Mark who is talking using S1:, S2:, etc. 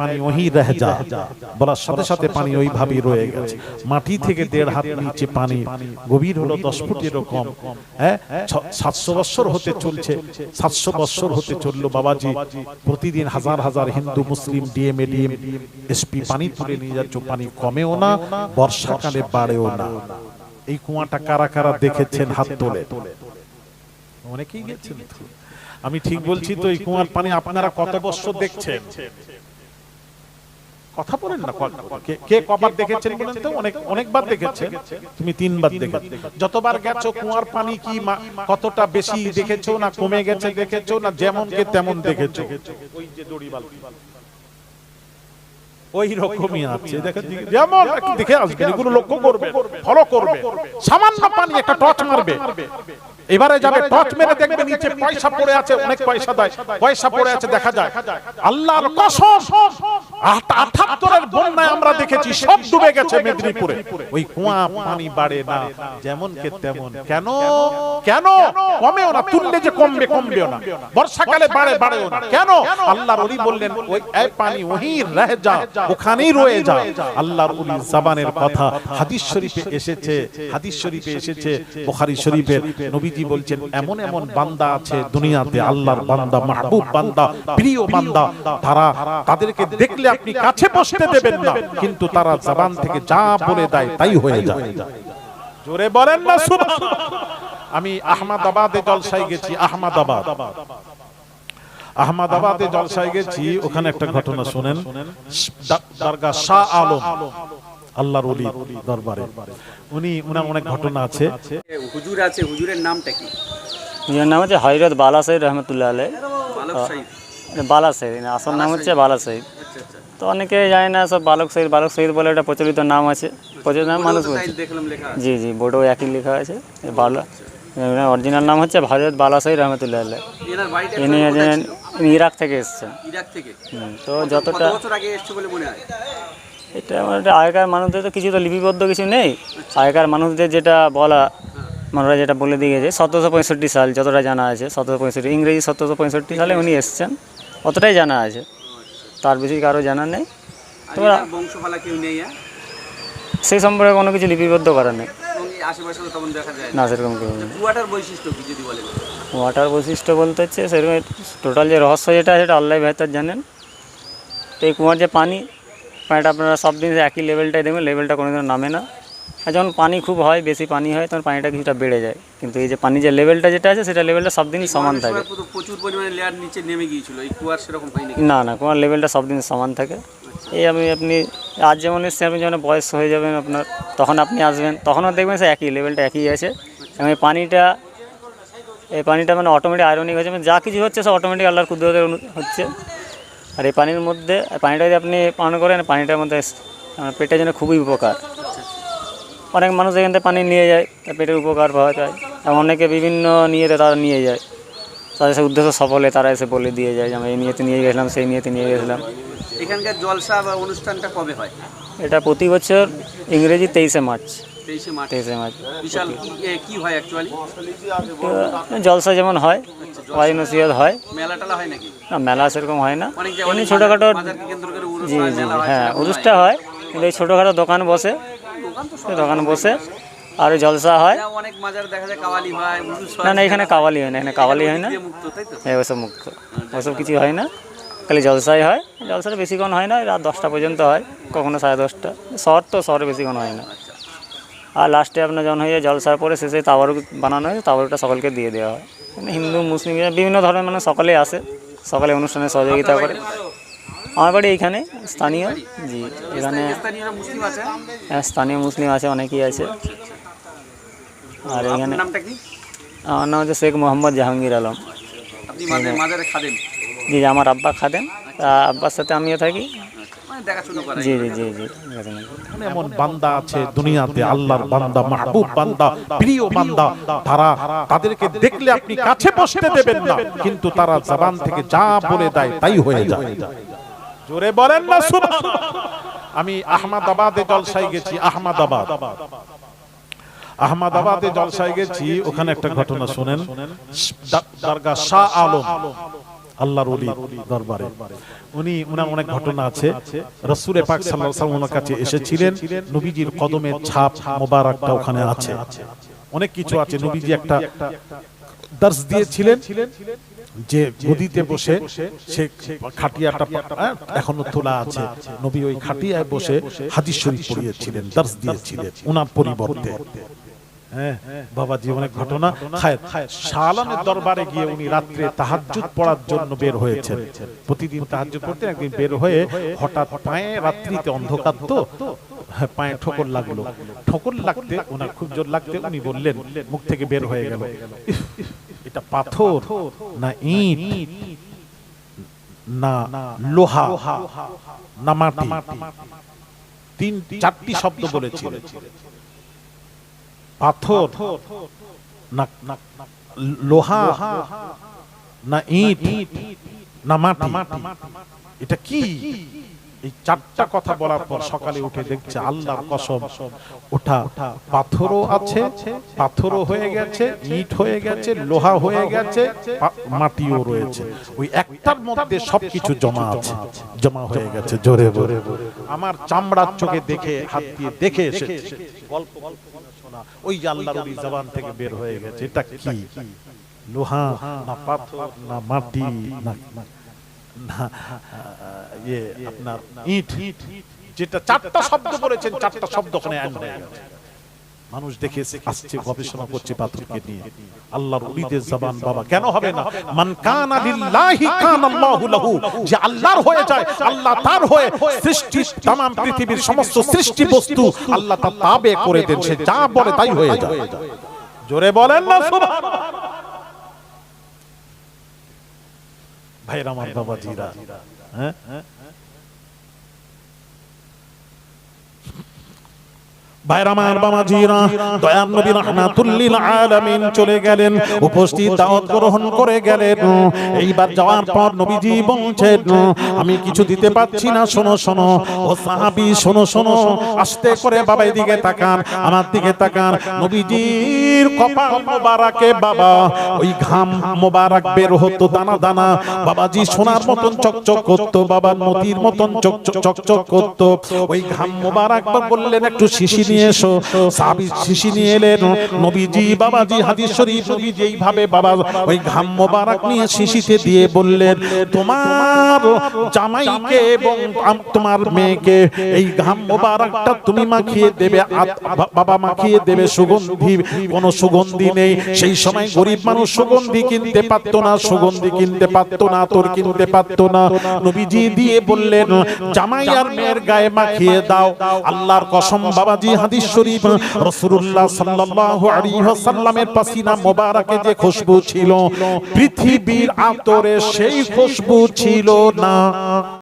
S1: পানি মাটি থেকে দেড় হাত নিচে পানি, গভীর হলো দশ ফুটের কম। হ্যাঁ সাতশো বৎসর হতে চলছে। সাতশো বৎসর হতে চলল বাবাজি। প্রতিদিন হাজার হাজার হিন্দু, মুসলিম, ডিএম এসপি পানি তুলে নিয়ে যাচ্ছ, পানি কমেও না, বর্ষাকালে বাড়েও না। এই কুয়াটা কারা কারা দেখেছেন হাত তোলে? অনেকেই গেছেন। আমি ঠিক বলছি তো এই কুয়ার পানি আপনারা কত বছর দেখছেন? কথা বলেন না কে- কবার দেখেছেন বলেন তো? অনেক অনেকবার দেখেছেন। তুমি তিনবার দেখেছ। যতবার গেছো কুয়ার পানি কি কতটা বেশি দেখেছ না কমে গেছে দেখেছ না যেমন কে তেমন দেখেছ। ওই যে দড়ি বালতি। ওই রকমই আছে। দেখেন যেমন দেখে আসবেন এগুলো লক্ষ্য করবে ফলো করবে। সামান্য পানি একটা টর্চ মারবে। এবারে যাবে টর্চ মেরে দেখবে নিচে পয়সা পড়ে আছে অনেক পয়সা দেয় পয়সা পড়ে আছে দেখা যায়। আল্লাহর কসম। আট- বন্যায় আমরা দেখেছি সব ডুবে গেছে মেদিনীপুরে। ওই কুয়া পানি বাড়ে না যেমন কে তেমন। কেন? কেন? কমেও না তুললে যে কমবে কমবেও না। বর্ষাকালে বাড়ে বাড়েও না। কেন? আল্লাহর ওলি বললেন ওই এই পানি ওহি রহ যা ওখানেই রয়ে যা। আল্লাহর ওলি জবানের কথা হাদিস শরীফে এসেছে হাদিস শরীফে এসেছে। বুখারী শরীফের নবীজি বলছেন এমন এমন বান্দা আছে দুনিয়াতে আল্লাহর বান্দা মাহবুব বান্দা প্রিয় বান্দা তারা তাদেরকে দেখলে আপনি কাছে বসতে দেবেন না কিন্তু তারা জবান থেকে যা বলে দেয় তাই হয়ে যায়। জোরে বলেন না সুবহানাল্লাহ। আমি আহমদাবাদে জলসায় গেছি আহমদাবাদ। আহমদাবাদে জলসায় গেছি ওখানে একটা ঘটনা শুনেন। দরগা শাহ আলম আল্লাহর ওলি দরবারে। উনি উনার অনেক ঘটনা আছে।
S2: হুজুর আছে হুজুরের নামটা কি?
S3: এর নাম হচ্ছে হজরত বালা সঈদ রহমতুল্লাহ আলাই
S2: বালক সাহিব
S3: বালা সঈদ আসল নাম হচ্ছে বালা
S2: আচ্ছা
S3: তো অনেকে জানে না সব বালক শহীদ বালক শহীদ বলে একটা প্রচলিত নাম আছে। প্রচলিত নাম মানুষ বলছে। জি জি বোর্ডেও একই লেখা আছে। বালা অরিজিনাল নাম হচ্ছে ভারত বালা সঈদ রহমতুল্লাহ।
S2: এনার
S3: ইনি ইনি ইরাক থেকে এসছেন তো যতটা
S2: হয়?
S3: এটা আমার আগেকার মানুষদের তো কিছু তো লিপিবদ্ধ কিছু নেই। আগেকার মানুষদের যেটা বলা মানুষরা যেটা বলে দিয়ে গেছে সতেরোশো পঁয়ষট্টি সাল যতটা জানা আছে সতেরোশো পঁয়ষট্টি ইংরেজি সতেরোশো পঁয়ষট্টি সালে উনি এসছেন। অতটাই জানা আছে। তার বেশি কারও জানা নেই। তোমরা-
S2: বংশফালা কেউ নেই হ্যাঁ?
S3: সেই সম্পর্কে কোনো কিছু লিপিবদ্ধ করা নেই।
S2: না।
S3: সেরকম কেউ নেই।
S2: কুয়াটার বৈশিষ্ট্য কি যদি বলেন?
S3: ওয়াটার বৈশিষ্ট্য বলতে হচ্ছে সেরকম টোটাল যে রহস্য যেটা আছে সেটা আল্লাহ বেহতার জানেন। তো এই কুয়ার যে পানি পানিটা আপনারা সব দিন একই লেভেলটাই দেখবেন লেভেলটা কোনোদিনও নামে না। যখন পানি খুব হয় বেশি পানি হয় তখন পানিটা কিছুটা বেড়ে যায়। কিন্তু এই যে পানি যে লেভেলটা যেটা আছে সেটা লেভেলটা সব দিনই সমান থাকে।
S2: প্রচুর পরিমাণে লেয়ার নিচে নেমে গিয়েছিল। এই কুয়ার সেরকম
S3: না না কুয়ার লেভেলটা সব দিন সমান থাকে। এই আমি আপনি আজ যেমন এসছেন আপনি যখন বয়স হয়ে যাবেন আপনার তখন আপনি আসবেন তখনও দেখবেন সে একই লেভেলটা একই আছে। এবং এই পানিটা এই পানিটা মানে অটোমেটিক আয়রনিক হচ্ছে মানে যা কিছু হচ্ছে সব অটোমেটিক আল্লাহর কুদরতের হচ্ছে। আর এই পানির মধ্যে পানিটা যদি আপনি পান করেন পানিটার মধ্যে পেটের জন্য খুবই উপকার। অনেক মানুষ এখান থেকে পানি নিয়ে যায় পেটের উপকার পাওয়া যায়। এবং অনেকে বিভিন্ন নিয়েতে তারা নিয়ে যায়। তাদের সে উদ্দেশ্য সফলে তারা এসে বলে দিয়ে যায় যে আমি এই নিয়েতে নিয়ে গেছিলাম সেই নিয়েতে নিয়ে গেছিলাম।
S2: এখানকার জলসা বা অনুষ্ঠানটা কবে হয়?
S3: এটা প্রতি বছর ইংরেজি তেইশে মার্চ।
S2: তেইশে মার্চ। বিশাল কি- হয় অ্যাকচুয়ালি
S3: তো জলসা যেমন হয় ওয়াজ নসিহত হয়।
S2: মেলা টেলা হয় নাকি?
S3: না মেলা সেরকম হয় না। এমনি ছোটোখাটো জি জি
S2: হ্যাঁ
S3: হয় কিন্তু এই ছোটোখাটো দোকান বসে
S2: দোকান
S3: বসে। আর জলসা হয়।
S2: না, অনেক মাজার দেখা যায় কাওয়ালি হয়
S3: না না এখানে কাওয়ালি হয় না এখানে কাওয়ালি হয় না। হ্যাঁ ওসব মুক্ত। ওসব কিছু হয় না। খালি জলসাই হয়। জলসাটা বেশিক্ষণ হয় না রাত দশটা পর্যন্ত হয়। কখনো সাড়ে দশটা। শহর তো শহরে বেশিক্ষণ হয় না। আর লাস্টে আপনার যখন হয়ে যায় জলসার পরে শেষে তাওয়ারুক বানানো হয় তাওয়ারুকটা সকলকে দিয়ে দেওয়া হয়। মানে হিন্দু মুসলিম বিভিন্ন ধরনের মানে সকলেই আসে। সকলে অনুষ্ঠানে সহযোগিতা করে। আমার বাড়ি এইখানে স্থানীয়। জি এখানে
S2: স্থানীয়রা মুসলিম আছে?
S3: হ্যাঁ, স্থানীয় মুসলিম আছে অনেকেই আছে। আর এখানে
S2: আপনার নামটা কি?
S3: আমার নাম হচ্ছে শেখ মোহাম্মদ জাহাঙ্গীর আলম। জি জি, আমার আব্বা খাদেন তা আব্বার সাথে আমিও থাকি।
S2: মানে
S3: জি জি জি জি
S1: এমন বান্দা আছে দুনিয়াতে আল্লাহর বান্দা মাহবুব বান্দা প্রিয় বান্দা। তারা তাদেরকে দেখলে আপনি কাছে বসতে দেবেন না কিন্তু তারা জবান থেকে যা বলে দেয় তাই হয়ে যায়। জোরে বলেন না আমি আহমদাবাদে জলসায় গেছি, আহমদাবাদ। আহমদাবাদে জলসায় গেছি, ওখানে একটা ঘটনা শুনেন। দরগা শাহ আলম, আল্লাহর দরবারে। উনি, উনার অনেক ঘটনা আছে। রসুলে পাক কাছে এসেছিলেন। নবীজির কদমের ছাপ মোবারকটা ওখানে আছে। অনেক কিছু আছে। নবীজি একটা দর্শ দিয়েছিলেন। যে গদিতে বসে সে খাটিয়াটা হ্যাঁ, এখনও তোলা আছে। নবী ওই খাটিয়ায় বসে হাদিস শরীফ পড়িয়েছিলেন দর্শ দিয়েছিলেন। ওনার পরিবর্তে। হ্যাঁ বাবাজি অনেক ঘটনা। খায়ের দরবারে গিয়ে উনি রাত্রে তাহাজ্জুদ পড়ার জন্য বের হয়েছেন। প্রতিদিন তাহাজ্জুদ পড়তে একদিন বের হয়ে হঠাৎ পায়ে রাত্রিতে অন্ধকার তো। হ্যাঁ, পায়ে ঠোকর লাগল। ঠোকর লাগতে ওনার খুব জোর লাগতে উনি বললেন মুখ থেকে বের হয়ে গেল। "ইফ, এটা পাথর, না ইট, না লোহা, না মাটি। তিন চারটি শব্দ বলেছিলেন। পাথর, না লোহা, না ইট, না মাটি। এটা কি? এই চারটা কথা বলার পর সকালে উঠে দেখছে আল্লাহর কসম, ওটা পাথরও আছে, পাথরও হয়ে গেছে, ইট হয়ে গেছে, লোহা হয়ে গেছে মাটিও রয়েছে। ওই একটার মধ্যে সবকিছু জমা আছে, জমা হয়ে গেছে, জোরে জোরে আমার চামড়ার চোখে দেখে, হাত দিয়ে দেখে এসেছে। গল্প গল্প শোনা। ওই যে আল্লাহর ওই জবান থেকে বের হয়ে গেছে, এটা কি? লোহা, না পাথর, না মাটি, না ইয়ে আপনার ইট যেটা চারটা শব্দ বলেছেন চারটা শব্দ ওখানে অ্যাড হয়ে গেছে মানুষ দেখে এসে আসছে গবেষণা করছে পাথরকে নিয়ে আল্লাহর উলিদের জবান বাবা কেন হবে না মান কানা লিল্লাহি কানা আল্লাহু লাহু যে আল্লাহর হয়ে যায় আল্লাহ তার হয়ে সৃষ্টি तमाम পৃথিবীর সমস্ত সৃষ্টি বস্তু আল্লাহ তার তাবে করে দেন সে যা বলে তাই হয়ে যায় জোরে বলেন না সুবহানাল্লাহ ভাইরা আমার বাবাজিরা হ্যাঁ? উপস্থিত দাওয়াত গ্রহণ করে গেলেন। এইবার যাওয়ার পর নবীজি বলছেন, আমি কিছু দিতে পাচ্ছি না, শোনো শোনো। ও সাহাবী, শোনো শোনো। আস্তে করে বাবা দিকে তাকান, আমার দিকে তাকান। নবীজির কপাল মোবারকে বাবা, ওই ঘাম মোবারক বের হতো দানা দানা। বাবাজি সোনার মতন চকচক করতো, বাবার মতির মতন চকচক চকচক করতো। ওই ঘাম মোবারক বার বললেন, একটু শিশি নিয়ে এসো শিশি নিয়ে এলেন নবীজি, বাবাজি, হাদিস শরীফ বাবা ওই ঘাম মোবারক নিয়ে শিশিতে দিয়ে বললেন, তোমার জামাইকে এবং তোমার মেয়েকে এই ঘাম মোবারকটা তুমি মাখিয়ে দেবে বাবা মাখিয়ে দেবে, সুগন্ধি, কোনো সুগন্ধি নেই। সেই সময় গরিব মানুষ সুগন্ধি কিনতে পারতো না, সুগন্ধি কিনতে পারতো না তোর কিনতে পারতো না। নবীজি দিয়ে বললেন, জামাই আর মেয়ের গায়ে মাখিয়ে দাও, আল্লাহর কসম বাবাজি হাদিস শরীফ, রাসূলুল্লাহ সাল্লাল্লাহু আলাইহি ওয়াসাল্লামের পাসিনা মোবারকে যে খুশবু ছিল, পৃথিবীর আতরে সেই খুশবু ছিল না।